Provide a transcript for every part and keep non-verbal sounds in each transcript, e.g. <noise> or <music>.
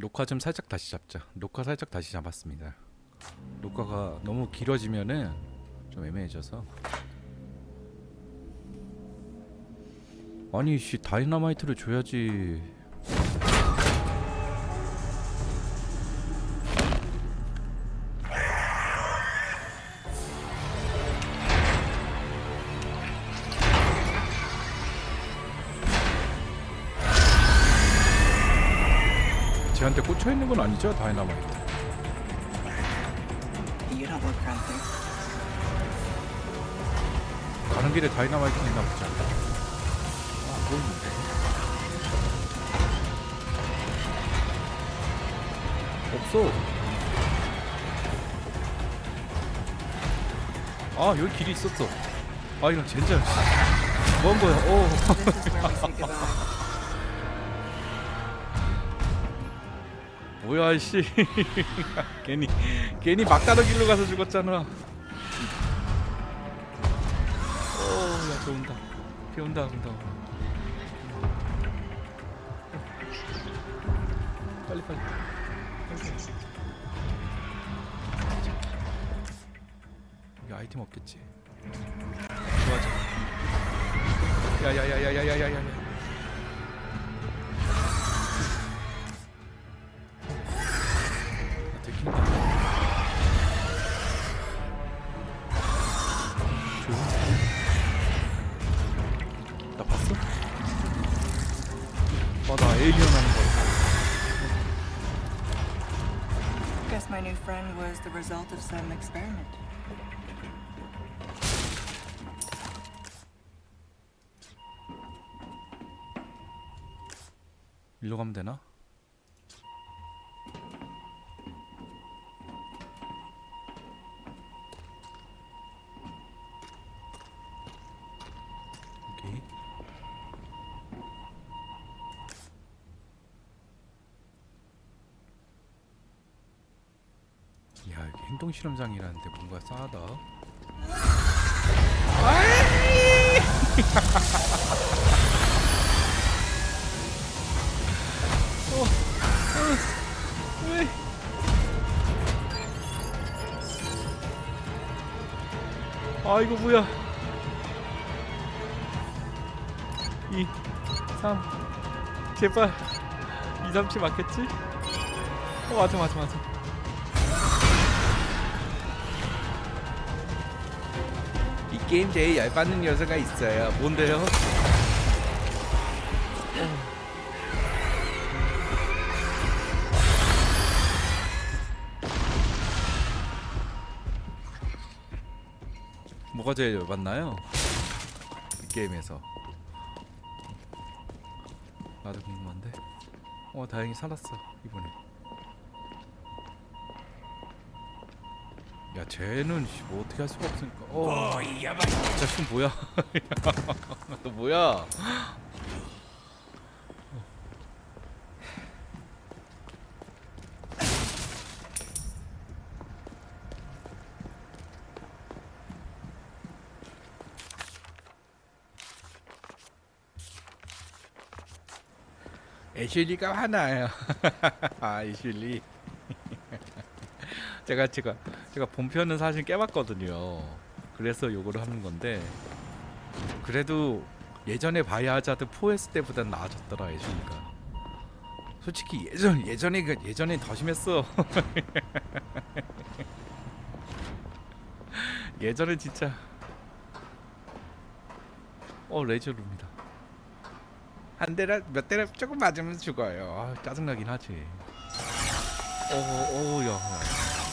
녹화 좀 살짝 다시 잡자. 녹화 살짝 다시 잡았습니다. 녹화가 너무 길어지면은 좀 애매해져서. 아니 씨 다이너마이트를 줘야지. 꽂혀 있는 건 아니죠 다이너마이트. 가는 길에 다이너마이트 있나 보자. 아, 보이는데. 없어. 아, 여기 길이 있었어. 아, 이건 젠장. 뭔 거야? 오. 뭐야, 씨. <laughs> 괜히 괜히 막다른 길로 가서 죽었잖아. 오, 야, 저 온다. 비 온다, 온다. 빨리 빨리. 여기 아이템 없겠지. 좋아져. 야야야야야야야야. Guess my new friend was the result of some experiment. 일로 가면 되나? 행동 실험장이라는데 뭔가 싸하다. 왜? 아 이거 뭐야? 2 3 제발 2 3 7 맞겠지? 어 맞아 맞아 맞아 게임 제일 열받는 요소가 있어요 뭔데요? 뭐가 제일 열받나요? 이 게임에서 나도 궁금한데 어 다행히 살았어 이번에 야 쟤는 씨, 뭐 어떻게 할 수가 없으니까. 어. 자식 뭐야? <laughs> 너 뭐야? 애슐리가 화나요. <laughs> 아 애슐리. 제가 제가 제가 본편은 사실 깨봤거든요. 그래서 요거를 하는 건데 그래도 예전에 바이오하자드 4S 때보단 나아졌더라 애슐리가. 솔직히 예전 예전에 그 예전에 더 심했어. <laughs> 예전에 진짜 어 레이저룸이다. 한 대라 몇 대라 조금 맞으면 죽어요. 아, 짜증나긴 하지. 어어 야.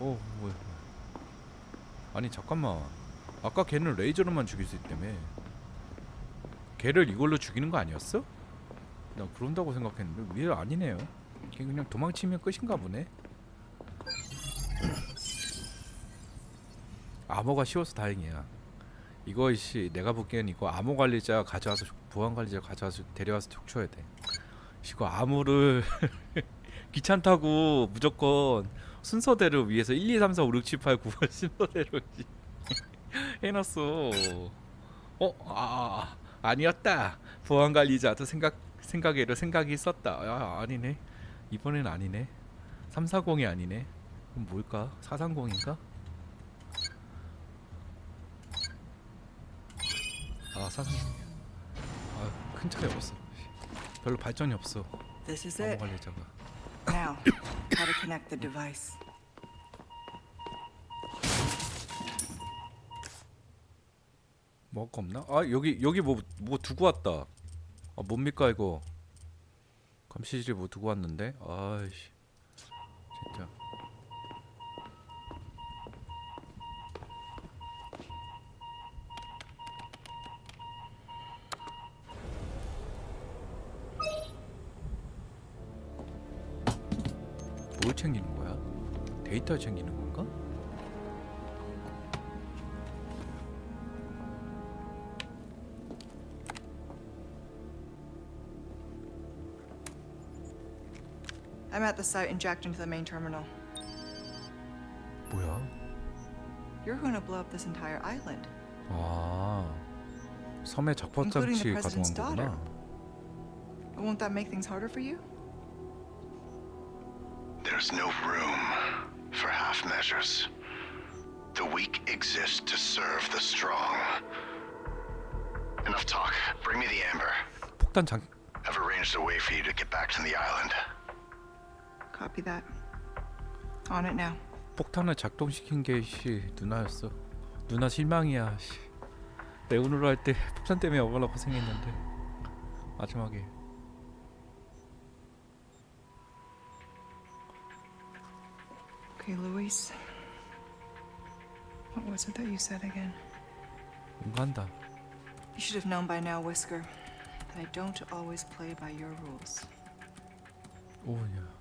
어 뭐야? 아니 잠깐만. 아까 걔는 레이저로만 죽일 수 있다며. 걔를 이걸로 죽이는 거 아니었어? 나 그런다고 생각했는데 왜 아니네요. 이게 그냥 도망치면 끝인가 보네. 암호가 쉬워서 다행이야. 이거 씨 내가 보기엔 이거 암호 관리자 가져와서 족- 보안 관리자 가져와서 데려와서 족쳐야 돼. 이거 암호를 <laughs> 귀찮다고 무조건 순서대로 위에서 1, 2, 3, 4, 5, 6, 7, 8, 9번 순서대로 씨 해놨어. 어, 아, 아니었다. 보안 관리자도 생각 생각외로 생각이 있었다. 아, 아니네. 이번엔 아니네. 340이 아니네. 그럼 뭘까? 430인가? 아, 430이야. 아, 큰 차이 없어. 별로 발전이 없어. It. 관리자가. Now, how to connect the device. 먹을 거 없나? 아 여기 여기 뭐 뭐 두고 왔다. 아 뭡니까 이거? 감시실에 뭐 두고 왔는데? 아이씨 진짜. 뭘 챙기는 거야? 데이터 챙기는 건가? I'm at the site and jacked into the main terminal. 뭐야? You're going to blow up this entire island. 아 작법 Including 장치 가동한 거구나. Won't that make things harder for you? There's no room for half measures. The weak exist to serve the strong. Enough talk. Bring me the amber. 폭탄 장 I've arranged a way for you to get back to the island. Copy that. On it now. 폭탄을 작동시킨 게씨 누나였어. 누나 실망이야. 씨. 내 오늘 할때 폭탄 때문에 얼마나 고생했는데 마지막에 Okay, Luis. What was it that you said again? 뭔가 한다. You should have known by now, Whisker, that I don't always play by your rules. 오야.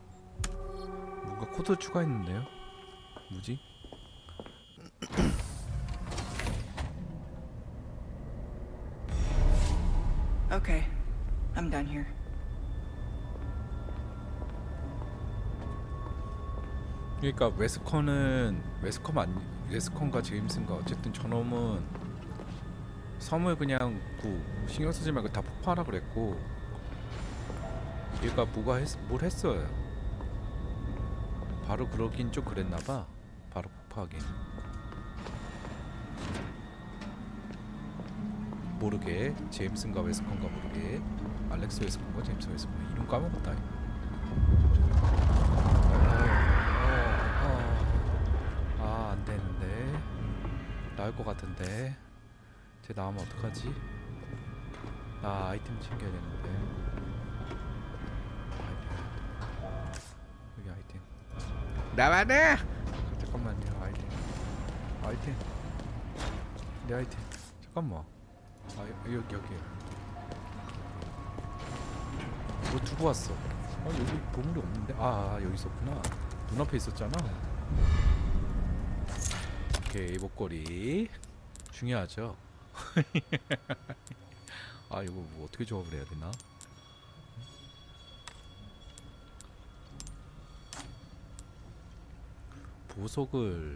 뭔가 코드 추가했는데요? 뭐지? <clears throat> Okay, I'm done here. 그러니까 웨스컨은 웨스컴 아니 웨스컨과 제임슨가 어쨌든 저놈은 섬을 그냥 구 신경 쓰지 말고 다 폭파하라 그랬고 얘가 뭐가 했, 뭘 했어요. 바로 그러긴 좀 그랬나 봐. 바로 폭파하긴. 모르게 제임슨과 웨스컨과 모르게 알렉스 웨스컨과 제임스 웨스컨 이름 까먹었다. 아, 안 되는데. 나올 것 같은데. 쟤 나오면 어떡하지? 나 아이템 챙겨야 되는데. 아이템. 여기 아이템. 나와라! 잠깐만요, 아이템. 아이템. 내 아이템. 잠깐만. 아, 여- 여기, 여기. 뭐 두고 왔어? 아, 여기 보물이 없는데? 아, 여기 있었구나. 눈앞에 있었잖아. 오케이 목걸이 중요하죠. <laughs> 아 이거 뭐 어떻게 조합을 해야 되나? 보석을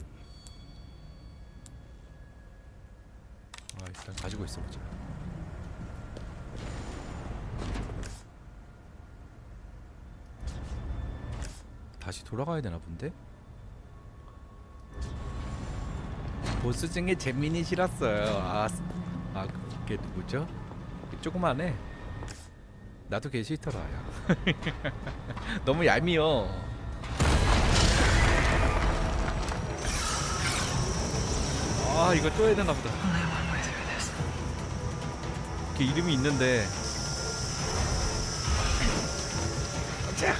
아 일단 가지고 있어 보자. 다시 돌아가야 되나 본데? 보스 중에 재민이 싫었어요. 아, 스- 아 그게 누구죠? 그 조그만해. 나도 걔 싫더라. 야. <laughs> 너무 얄미워. 아 이거 또 해야 되나 보다. 걔 이름이 있는데. 자.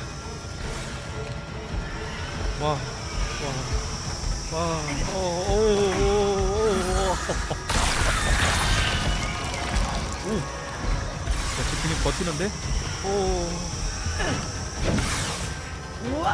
와, 와. 와, 어, 오, 오, 오, 오, 오. 쟤 그냥 버티는데? 오. 와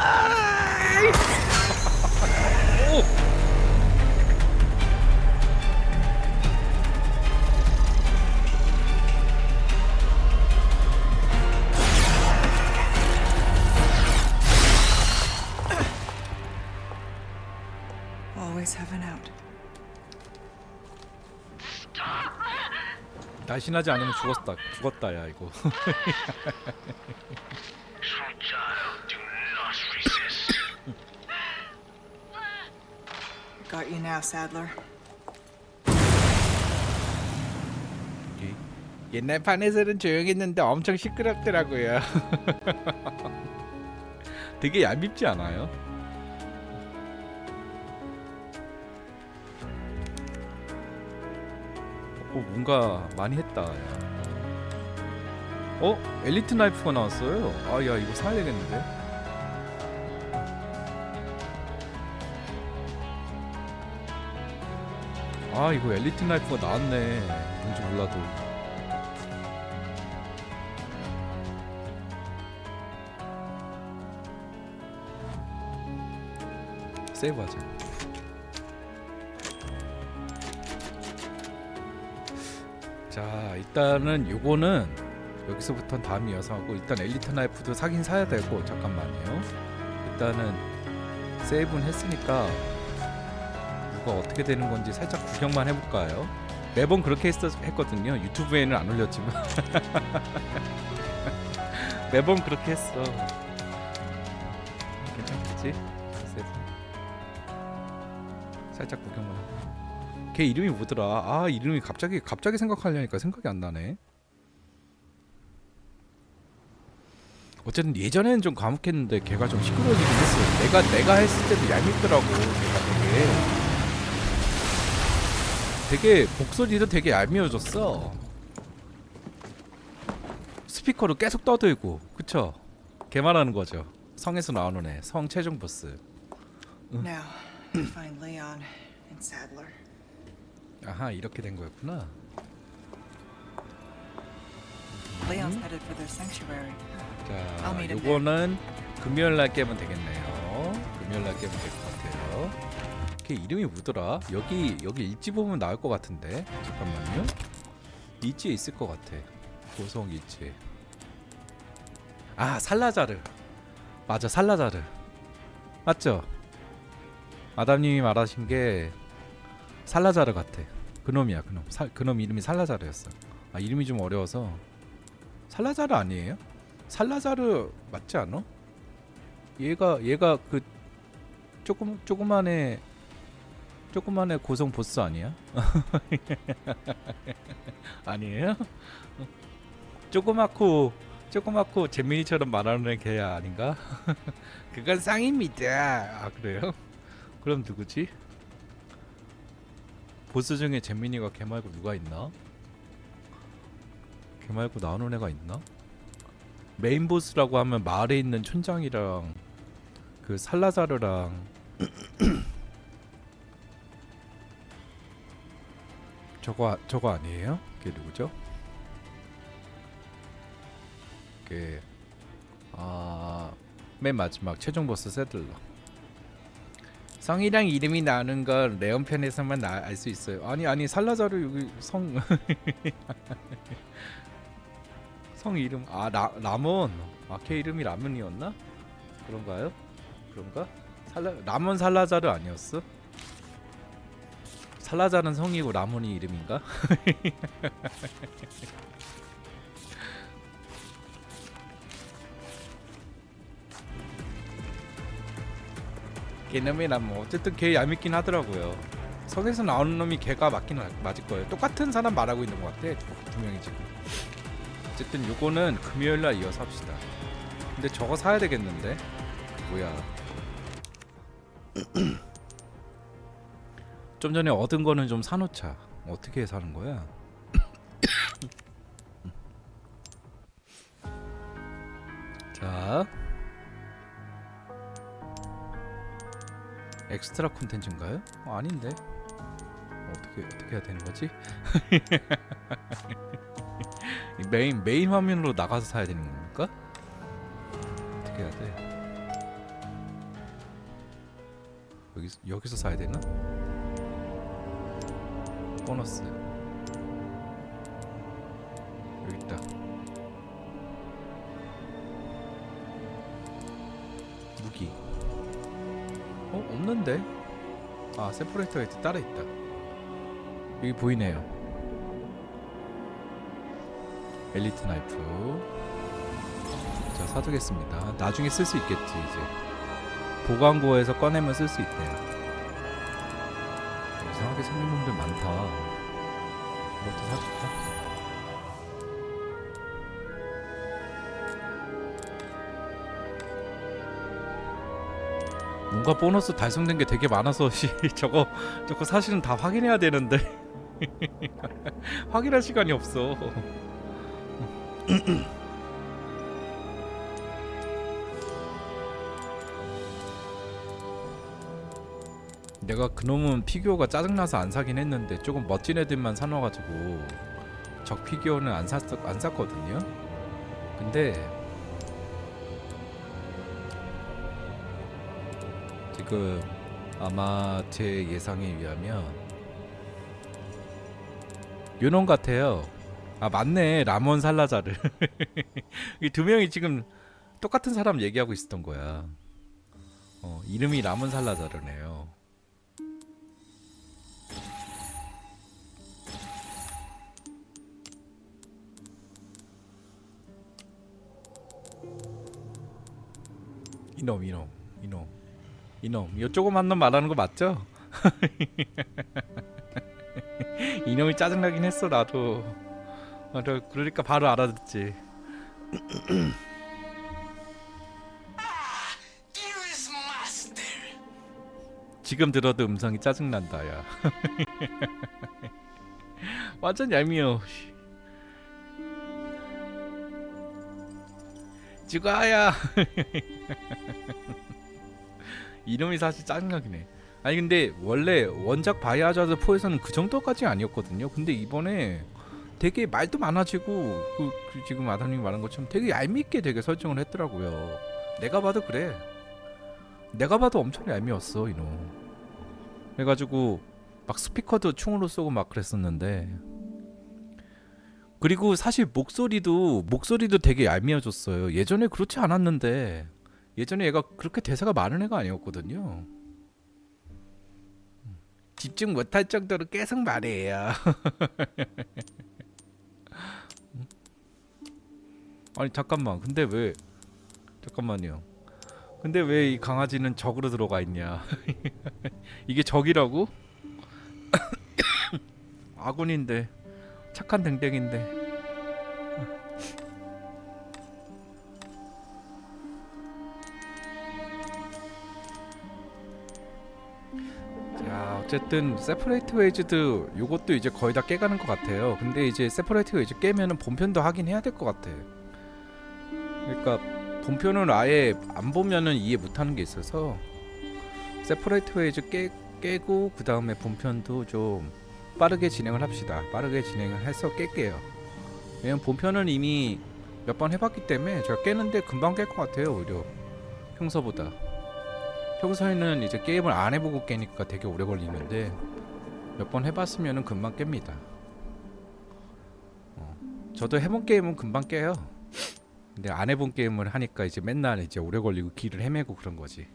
날씬하지 않으면 죽었다. 죽었다 야 이거. <laughs> Got you now, Sadler. 옛날 판에서는 조용했는데 엄청 시끄럽더라고요. <laughs> 되게 얄밉지 않아요? 어 뭔가 많이 했다. 야. 어 엘리트 나이프가 나왔어요. 아 야 이거 사야 되겠는데. 아 이거 엘리트 나이프가 나왔네. 뭔지 몰라도. 세이브하자. 자, 일단은 요거는 여기서부터 다음 이어서 하고 일단 엘리트 나이프도 사긴 사야 되고 잠깐만요. 일단은 세이브는 했으니까 뭐가 어떻게 되는 건지 살짝 구경만 해볼까요? 매번 그렇게 했, 했거든요. 유튜브에는 안 올렸지만 <laughs> 매번 그렇게 했어. 괜찮겠지? 세이브. 살짝 구경만 하고. 걔 이름이 뭐더라? 아 이름이 갑자기 갑자기 생각하려니까 생각이 안 나네. 어쨌든 예전에는 좀 과묵했는데 걔가 좀 시끄러워지긴 했어요. 내가 내가 했을 때도 얄밉더라고. 걔가 되게 되게 목소리도 되게 얄미워졌어. 스피커로 계속 떠들고, 그쵸? 걔 말하는 거죠. 성에서 나오는 애, 성 최종 보스. Now. 아하 이렇게 된 거였구나. Leon's headed for their sanctuary. 자, 요거는 금요일 날 깨면 되겠네요. 금요일 날 깨면 될 것 같아요. 걔 이름이 뭐더라? 여기 여기 일지 보면 나올 것 같은데. 잠깐만요. 일지에 있을 것 같아. 고성 일지. 아 살라자르. 맞아 살라자르. 맞죠? 아담님이 말하신 게 살라자르 같아. 그놈이야 그놈. 살, 그놈 이름이 살라자르였어. 아 이름이 좀 어려워서 살라자르 아니에요? 살라자르 맞지 않아? 얘가 얘가 그 조금 조그만해 조그만해 고성 보스 아니야? <laughs> 아니에요? 조그맣고 조그맣고 재민이처럼 말하는 걔 아닌가? <laughs> 그건 쌍입니다. 아 그래요? 그럼 누구지? 보스 중에 재민이가 걔 말고 누가 있나? 걔 말고 나오는 애가 있나? 메인 보스라고 하면 마을에 있는 촌장이랑 그 살라자르랑 <clears throat> 저거 저거 아니에요? 그게 누구죠? 그 아맨 마지막 최종 보스 세들러 성이랑 이름이 나오는 건 레온 편에서만 알 수 있어요. 아니 아니 살라자르 여기 성. <laughs> 성 이름. 아 라, 라몬. 아걔 이름이 라몬이었나? 그런가요? 그런가? 살라 라몬 살라자르 아니었어? 살라자르는 성이고 라몬이 이름인가 <laughs> 걔놈이 라몬 어쨌든 걔 얄밉긴 하더라고요 성에서 나오는 놈이 걔가 맞긴 하- 맞을 거예요 똑같은 사람 말하고 있는 것 같아 두, 두 명이 지금 어쨌든 요거는 금요일 날 이어서 합시다. 근데 저거 사야 되겠는데? 뭐야? <clears throat> 좀 전에 얻은 거는 좀 사놓자. 어떻게 사는 거야? <clears throat> 자, 엑스트라 콘텐츠인가요? 어, 아닌데 어떻게 어떻게 해야 되는 거지? <laughs> 메인 메인 화면으로 나가서 사야 되는 겁니까? 어떻게 해야 돼? 여기 여기서 사야 되나? 보너스. 어 없는데? 아 세퍼레이터 에이트 따로 있다. 여기 보이네요. 엘리트 나이프. 자 사두겠습니다. 나중에 쓸 수 있겠지 이제. 보관고에서 꺼내면 쓸 수 있대요. 이상하게 생긴 놈들 많다. 이것도 사줄까? 뭔가 보너스 달성된 게 되게 많아서 씨 <laughs> 저거 저거 사실은 다 확인해야 되는데 <laughs> 확인할 시간이 없어. <clears throat> 내가 그놈은 피규어가 짜증나서 안 사긴 했는데 조금 멋진 애들만 사놔가지고 적 피규어는 안 샀, 안 샀거든요. 근데 지금 아마 제 예상에 의하면 요놈 같아요. 아 맞네 라몬 살라자르. <laughs> 이두 명이 지금 똑같은 사람 얘기하고 있었던 거야. 어, 이름이 라몬 살라자르네요. 이놈 이놈 이놈 이놈 요 조그만 놈 말하는 거 맞죠? <laughs> 이놈이 짜증나긴 했어 나도 아, 저 그러니까 바로 알아듣지 지금 들어도 음성이 짜증난다 야 <laughs> 완전 얄미워 씨. 죽어야 <laughs> 이름이 사실 짜증나긴 해. 아니 근데 원래 원작 바이아자드 4에서는 그 정도까지 아니었거든요. 근데 이번에 되게 말도 많아지고 그, 그 지금 아담님이 말한 것처럼 되게 얄밉게 되게 설정을 했더라고요. 내가 봐도 그래. 내가 봐도 엄청 얄미웠어 이놈. 그래가지고 막 스피커도 충으로 쏘고 막 그랬었는데 그리고 사실 목소리도 목소리도 되게 얄미워졌어요. 예전에 그렇지 않았는데 예전에 얘가 그렇게 대사가 많은 애가 아니었거든요. 집중 못할 정도로 계속 말해요. <laughs> 아니 잠깐만. 근데 왜 잠깐만요. 근데 왜 이 강아지는 적으로 들어가 있냐? <laughs> 이게 적이라고? <coughs> 아군인데 착한 댕댕인데. 어쨌든 세퍼레이트 웨이즈도 요것도 이제 거의 다 깨가는 것 같아요. 근데 이제 세퍼레이트 웨이즈 깨면은 본편도 하긴 해야 될 것 같아. 그러니까 본편은 아예 안 보면은 이해 못하는 게 있어서 세퍼레이트 웨이즈 깨, 깨고 그 다음에 본편도 좀 빠르게 진행을 합시다. 빠르게 진행을 해서 깰게요. 왜냐면 본편은 이미 몇 번 해봤기 때문에 제가 깨는데 금방 깰 것 같아요 오히려 평소보다 평소에는 이제 게임을 안 해보고 깨니까 되게 오래 걸리는데 몇 번 해봤으면은 금방 깹니다. 어, 저도 해본 게임은 금방 깨요. 근데 안 해본 게임을 하니까 이제 맨날 이제 오래 걸리고 길을 헤매고 그런 거지.